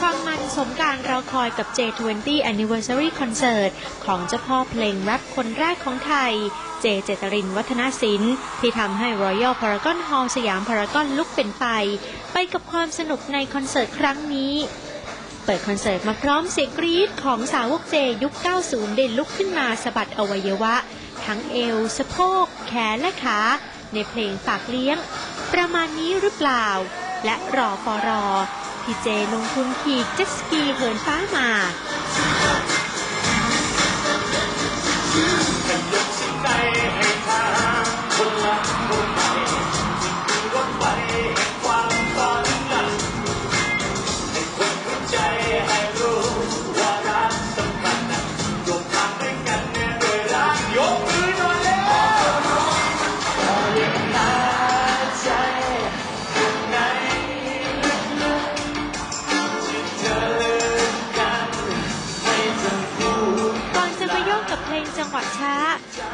ความันสมการรอคอยกับ J20 Anniversary Concert ของเจ้าพ่อเพลงแรปคนแรกของไทย เจเจตรินวัฒนศิลป์ที่ทำให้ Royal Paragon Hall สยามพารากอนลุกเป็นไฟ ไปกับความสนุกในคอนเสิร์ตครั้งนี้ เปิดคอนเสิร์ตมาพร้อมเสียงกรี๊ดของสาวกเจยุค 90 เด่นลุกขึ้นมาสะบัดอวัยวะ ทั้งเอว สะโพก แขนและขาในเพลงฝากเลี้ยง ประมาณนี้หรือเปล่า และรอฟอรอ พี่เจลงทุนขี่เจ็ตสกีเหินฟ้ามา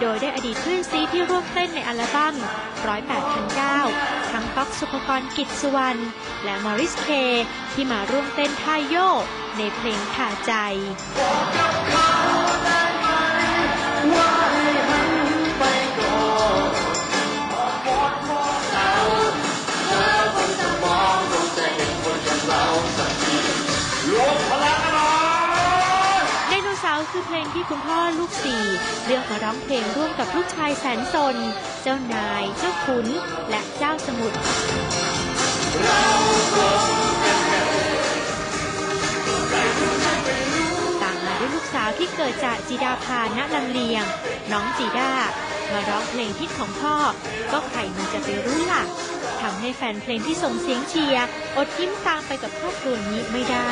โดยได้อดีตเพื่อนซีที่ร่วมเต้นในอัลบั้ม108,009ทั้งป๊อกสุภกรกิจสุวรรณและมอริสเค ที่มาร่วมเต้นท่าโยกในเพลงขาใจ ที่คุณพ่อลูกสี่เลือกมาร้องเพลงร่วมกับลูกชายแสนสน เจ้านาย เจ้าขุน และเจ้าสมุทรต่างมาด้วยลูกสาวที่เกิดจากจีดาภาณลำเลียง น้องจีด้ามาร้องเพลงฮิตของพ่อ ก็ใครมันจะไปรู้ล่ะทำให้แฟนเพลงที่ส่งเสียงเชียร์อดยิ้มตามไปกับครอบครัวนี้ไม่ได้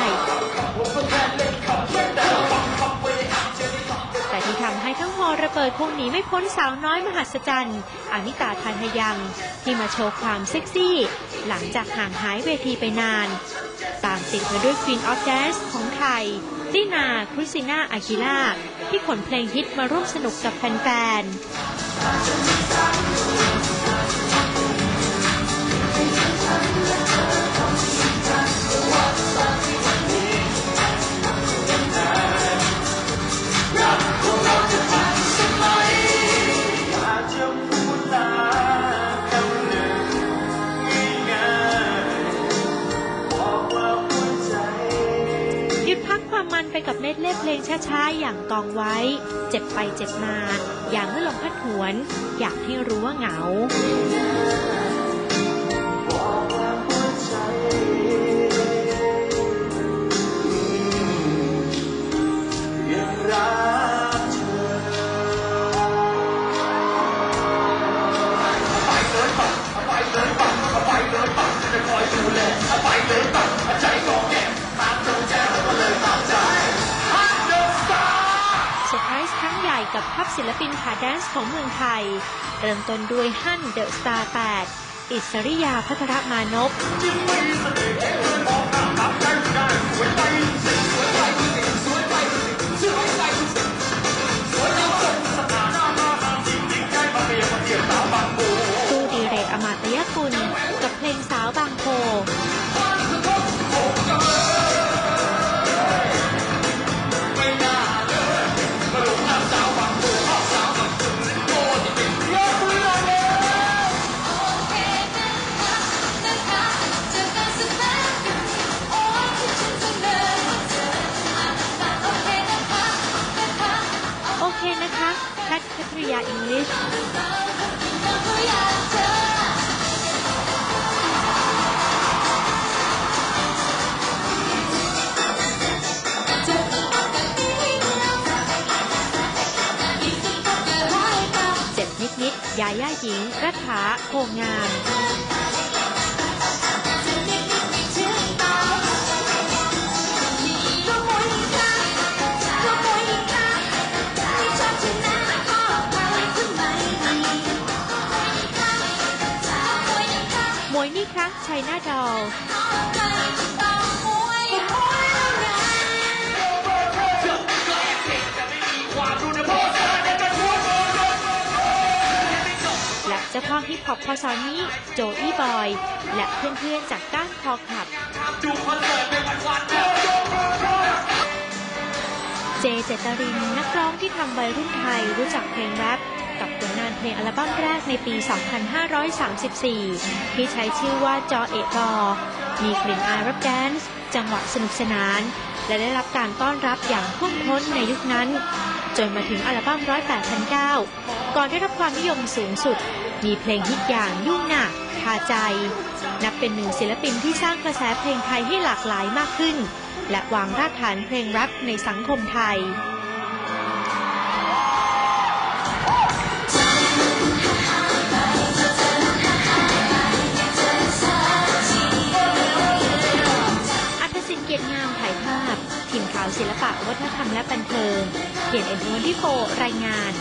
ที่ทำให้ทั้งฮอระเบิดคงหนีไม่พ้นสาวน้อยมหัศจรรย์อานิตาทานทยัง ที่มาโชว์ความเซ็กซี่ หลังจากห่างหายเวทีไปนาน ตามติดมาด้วย Queen of Dance ของไทยตินาคริสติน่าอากิล่าที่ขนเพลงฮิตมาร่วมสนุกกับแฟนๆ มมันไปกับเม็ดเล่เพลงช้าๆ อย่างกองไว้ เจ็บไปเจ็บมา อย่างเมื่อลมพัดหวน อยากให้รู้ว่าเหงา กับทัพศิลปินขาแดนซ์ของเมืองไทย เริ่มต้นด้วยฮั่นเดอะสตาร์8อิสริยาพัทรมานพ ยาย่าหญิง รัฐาโคงงามมวยนี่คะชัยนาดอล และเจ้าพ่อฮิปฮอปพอสอนนี้โจอี้บอย และเพื่อนๆจากก้านคอขับดูคอนเสิร์ตในวันวันเจเจตรินนักร้องที่ทำวัยรุ่นไทยรู้จักเพลงแรปกับผลงานเพลงอัลบั้มแรกในปี 2534 ที่ใช้ชื่อว่าจอเอะรอมีกลิ่นอายรับแดนซ์จังหวะสนุกสนาน และได้รับการต้อนรับอย่างท่วมท้นในยุคนั้น จนมาถึงอัลบั้มร้อยแปดพันเก้าก่อนได้รับความนิยมสูงสุด มีเพลงฮิตอย่างยุ่งหนักคาใจ นับเป็นหนึ่งศิลปินที่สร้างกระแสเพลงไทยให้หลากหลายมากขึ้น และวางรากฐานเพลงแรปในสังคมไทย ศิลปะวัฒนธรรมและบันเทิงเขียนเอ็นวันที่โฟรายงาน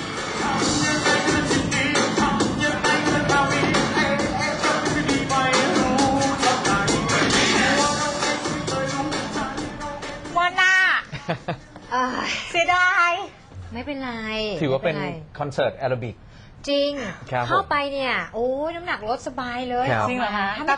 วันน่ะเอ้ยเสียดายไม่เป็นไรถือว่าเป็นไม่ไรคอนเสิร์ตแอโรบิก จริง ครับผมเข้าไปเนี่ย โอ้ยน้ำหนักลดสบายเลยครับ จริงเหรอคะ ถ้าไม่